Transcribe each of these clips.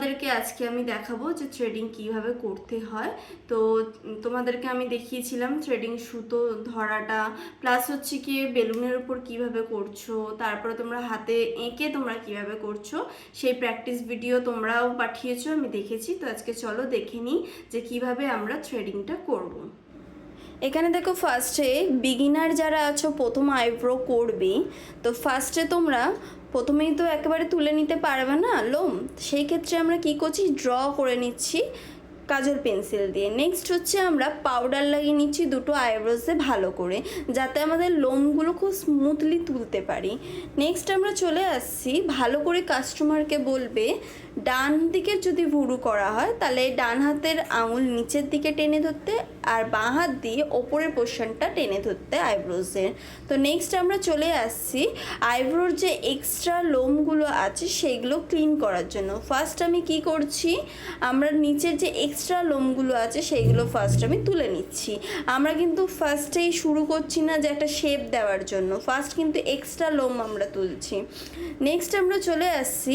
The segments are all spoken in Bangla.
তোমাদেরকে আজকে আমি দেখাবো যে থ্রেডিং কীভাবে করতে হয় তো তোমাদেরকে আমি দেখিয়েছিলাম থ্রেডিং সুতো ধরাটা প্লাস হচ্ছে কি বেলুনের উপর কীভাবে করছ, তারপরে তোমরা হাতে এঁকে তোমরা কীভাবে করছ, সেই প্র্যাকটিস ভিডিও তোমরাও পাঠিয়েছো, আমি দেখেছি তো আজকে চলো দেখে নিই যে কীভাবে আমরা থ্রেডিংটা করব। এখানে দেখো ফার্স্টে বিগিনার যারা আছো, প্রথম আইব্রো করবে। তো ফার্স্টে তোমরা প্রথমেই তো একেবারে তুলে নিতে পারবে না, লোম। সেই ক্ষেত্রে আমরা কি করছি? ড্র করে নিচ্ছি কাজল পেন্সিল দিয়ে। নেক্সট হচ্ছে আমরা পাউডার লাগিয়ে নিচ্ছি দুটো আইব্রোসে ভালো করে, যাতে আমাদের লোমগুলো খুব স্মুথলি তুলতে পারি। নেক্সট আমরা চলে আসছি, ভালো করে কাস্টমারকে বলবে, ডান দিকের যদি ভুরু করা হয়, তাহলে ডান হাতের আঙুল নিচের দিকে টেনে ধরতে আর বাঁ হাত দিয়ে ওপরের পোর্শনটা টেনে ধরতে আইব্রোসের তো নেক্সট আমরা চলে আসছি আইব্রোর যে এক্সট্রা লোমগুলো আছে, সেগুলো ক্লিন করার জন্য। ফার্স্ট আমি কি করছি? আমরা নিচের যে এক্সট্রা লোমগুলো আছে সেইগুলো ফার্স্ট আমি তুলে নিচ্ছি। আমরা কিন্তু ফার্স্টেই শুরু করছি না যে একটা শেপ দেওয়ার জন্য। ফার্স্ট কিন্তু এক্সট্রা লোম আমরা তুলছি। নেক্সট আমরা চলে আসছি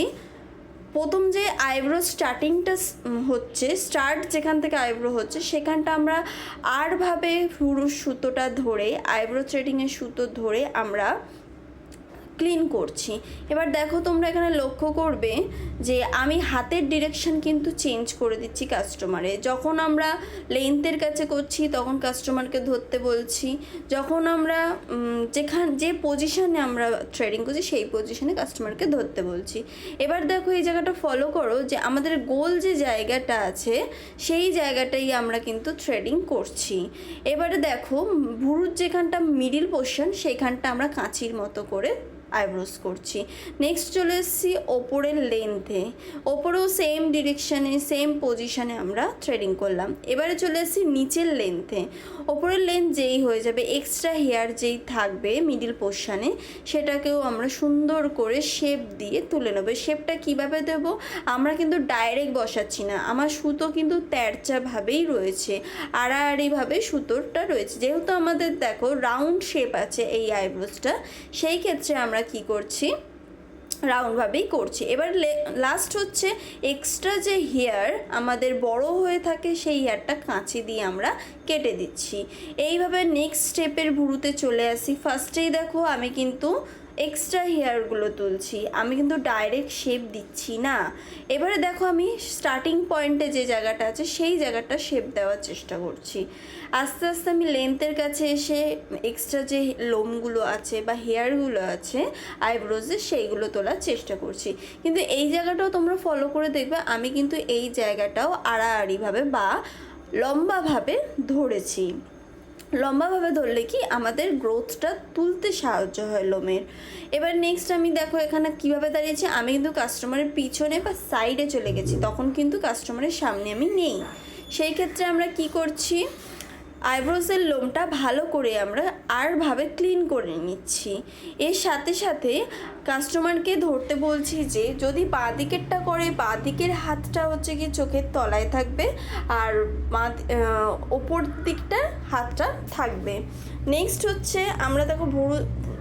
প্রথম যে আইব্রো স্টার্টিংটা হচ্ছে, স্টার্ট যেখান থেকে আইব্রো হচ্ছে, সেখানটা আমরা আরভাবে পুরো সুতোটা ধরে, আইব্রো থ্রেডিংয়ের সুতো ধরে আমরা ক্লিন করছি। এবার দেখো তোমরা এখানে লক্ষ্য করবে যে আমি হাতের ডিরেকশন কিন্তু চেঞ্জ করে দিচ্ছি কাস্টমারে যখন আমরা লেন্থের কাছে করছি, তখন কাস্টমারকে ধরতে বলছি। যখন আমরা যেখান, যে পজিশনে আমরা ট্রেডিং করছি, সেই পজিশনে কাস্টমারকে ধরতে বলছি। এবার দেখো এই জায়গাটা ফলো করো যে আমাদের গোল যে জায়গাটা আছে, সেই জায়গাটাই আমরা কিন্তু থ্রেডিং করছি। এবারে দেখো, ভুরুর যেখানটা মিডিল পোর্শন সেইখানটা আমরা কাঁচির মতো করে আইব্রোস করছি। নেক্সট চলে এসেছি ওপরের লেন্থে ওপরেও সেম ডিরেকশানে সেম পজিশানে আমরা থ্রেডিং করলাম। এবারে চলে এসেছি নিচের লেন্থে ওপরের লেন্থ যেই হয়ে যাবে এক্সট্রা হেয়ার যেই থাকবে মিডিল পোর্শানে সেটাকেও আমরা সুন্দর করে শেপ দিয়ে তুলে নেব। শেপটা কীভাবে দেব? আমরা কিন্তু ডাইরেক্ট বসাচ্ছি না। আমার সুতো কিন্তু তেরচাভাবেই রয়েছে। আড়াআড়িভাবে সুতোরটা রয়েছে। যেহেতু আমাদের দেখো রাউন্ড শেপ আছে এই আইব্রোসটা সেই ক্ষেত্রে আমরা কি করছি? রাউন্ডভাবেই করছি। এবার লাস্ট হচ্ছে এক্সট্রা যে হেয়ার আমাদের বড় হয়ে থাকে সেই হেয়ারটা কাঁচি দিয়ে আমরা কেটে দিচ্ছি। এইভাবে নেক্সট স্টেপের ভুরুতে চলে আসি। ফার্স্টেই দেখো আমি কিন্তু এক্সট্রা হেয়ারগুলো তুলছি। আমি কিন্তু ডাইরেক্ট শেপ দিচ্ছি না। এবারে দেখো আমি স্টার্টিং পয়েন্টে যে জায়গাটা আছে, সেই জায়গাটা শেপ দেওয়ার চেষ্টা করছি। আস্তে আস্তে আমি লেন্থের কাছে এসে এক্সট্রা যে লোমগুলো আছে বা হেয়ারগুলো আছে আইব্রোজে সেইগুলো তোলার চেষ্টা করছি। কিন্তু এই জায়গাটাও তোমরা ফলো করে দেখবে, আমি কিন্তু এই জায়গাটাও আড়াআড়িভাবে বা লম্বাভাবে ধরেছি। লম্বাভাবে ধরলে কি আমাদের গ্রোথটা তুলতে সাহায্য হয় লোমের। এবার নেক্সট আমি দেখো এখানে কীভাবে দাঁড়িয়েছি। আমি কিন্তু কাস্টমারের পিছনে বা সাইডে চলে গেছি, তখন কিন্তু কাস্টমারের সামনে আমি নেই। সেই ক্ষেত্রে আমরা কি করছি? আইব্রোসের লোমটা ভালো করে আমরা আরভাবে ক্লিন করে নিচ্ছি। এর সাথে সাথে কাস্টমারকে ধরতে বলছি যে, যদি বাঁ দিকেরটা করে বাঁ দিকের হাতটা হচ্ছে কি চোখের তলায় থাকবে আর ওপর দিকটা হাতটা থাকবে। নেক্সট হচ্ছে আমরা দেখো ভুরু,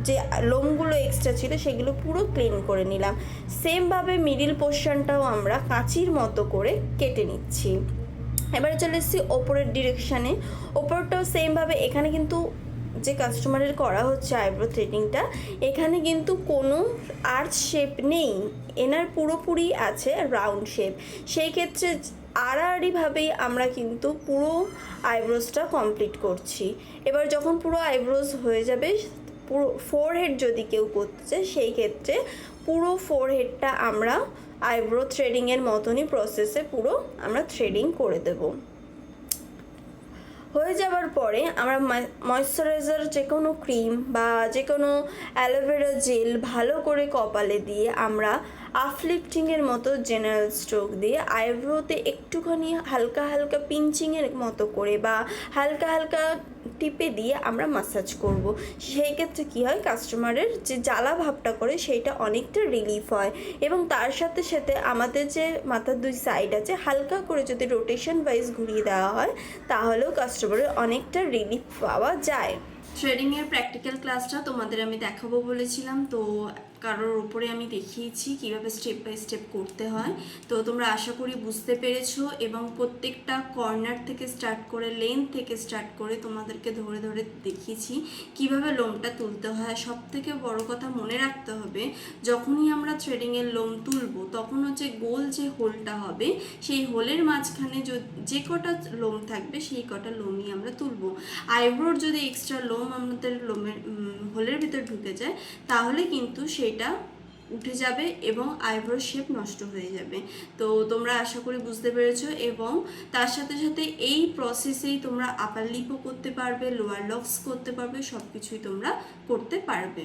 যে লোমগুলো এক্সট্রা ছিল সেগুলো পুরো ক্লিন করে নিলাম। সেমভাবে মিডিল পোর্শনটাও আমরা কাঁচির মতো করে কেটে নিচ্ছি। এবারে চলে এসেছি ওপরের ডিরেকশানে ওপরটাও সেমভাবে এখানে কিন্তু যে কাস্টমারের করা হচ্ছে আইব্রো থ্রেডিংটা এখানে কিন্তু কোনো আর্চ শেপ নেই। এনার পুরোপুরি আছে রাউন্ড শেপ সেই ক্ষেত্রে আড়াআড়িভাবেই আমরা কিন্তু পুরো আইব্রোজটা কমপ্লিট করছি। এবার যখন পুরো আইব্রোজ হয়ে যাবে, পুরো ফোরহেড যদি কেউ করতে চায়, সেই ক্ষেত্রে পুরো ফোরহেডটা আমরা আইব্রো থ্রেডিংয়ের মতনই প্রসেসে পুরো আমরা থ্রেডিং করে দেব। হয়ে যাওয়ার পরে আমরা ময়শ্চারাইজার যে কোনো ক্রিম বা যে কোনো অ্যালোভেরা জেল ভালো করে কপালে দিয়ে আমরা আফলিফটিংয়ের মতো জেনারেল স্ট্রোক দিয়ে আইব্রোতে একটুখানি হালকা হালকা পিঞ্চিংয়ের মতো করে বা হালকা হালকা টিপে দিয়ে আমরা মাসাজ করব। সেই ক্ষেত্রে কী হয় কাস্টমারের যে জ্বালা ভাবটা করে সেইটা অনেকটা রিলিফ হয় এবং তার সাথে সাথে আমাদের যে মাথার দুই সাইড আছে, হালকা করে যদি রোটেশন ওয়াইজ ঘুরিয়ে দেওয়া হয়, তাহলেও কাস্টমারের অনেকটা রিলিফ পাওয়া যায়। ট্রেডিংয়ের প্র্যাকটিক্যাল ক্লাসটা তোমাদের আমি দেখাবো বলেছিলাম, তো কারোর উপরে আমি দেখিয়েছি কীভাবে স্টেপ বাই স্টেপ করতে হয়। তো তোমরা আশা করি বুঝতে পেরেছ এবং প্রত্যেকটা কর্নার থেকে স্টার্ট করে লেন থেকে স্টার্ট করে তোমাদেরকে ধরে ধরে দেখিয়েছি কীভাবে লোমটা তুলতে হয়। সব থেকে বড় কথা মনে রাখতে হবে, যখনই আমরা থ্রেডিংয়ের লোম তুলবো, তখন হচ্ছে গোল যে হোলটা হবে, সেই হোলের মাঝখানে যে কটা লোম থাকবে, সেই কটা লোমই আমরা তুলবো। আইব্রোর যদি এক্সট্রা লোম আমাদের লোমের হোলের ভিতর ঢুকে যায়, তাহলে কিন্তু সেটা উঠে যাবে এবং আইব্রো শেপ নষ্ট হয়ে যাবে। তো তোমরা আশা করি বুঝতে পেরেছ এবং তার সাথে সাথে এই প্রসেসেই তোমরা আপার লিপও করতে পারবে লোয়ার লক্স করতে পারবে সব কিছুই তোমরা করতে পারবে।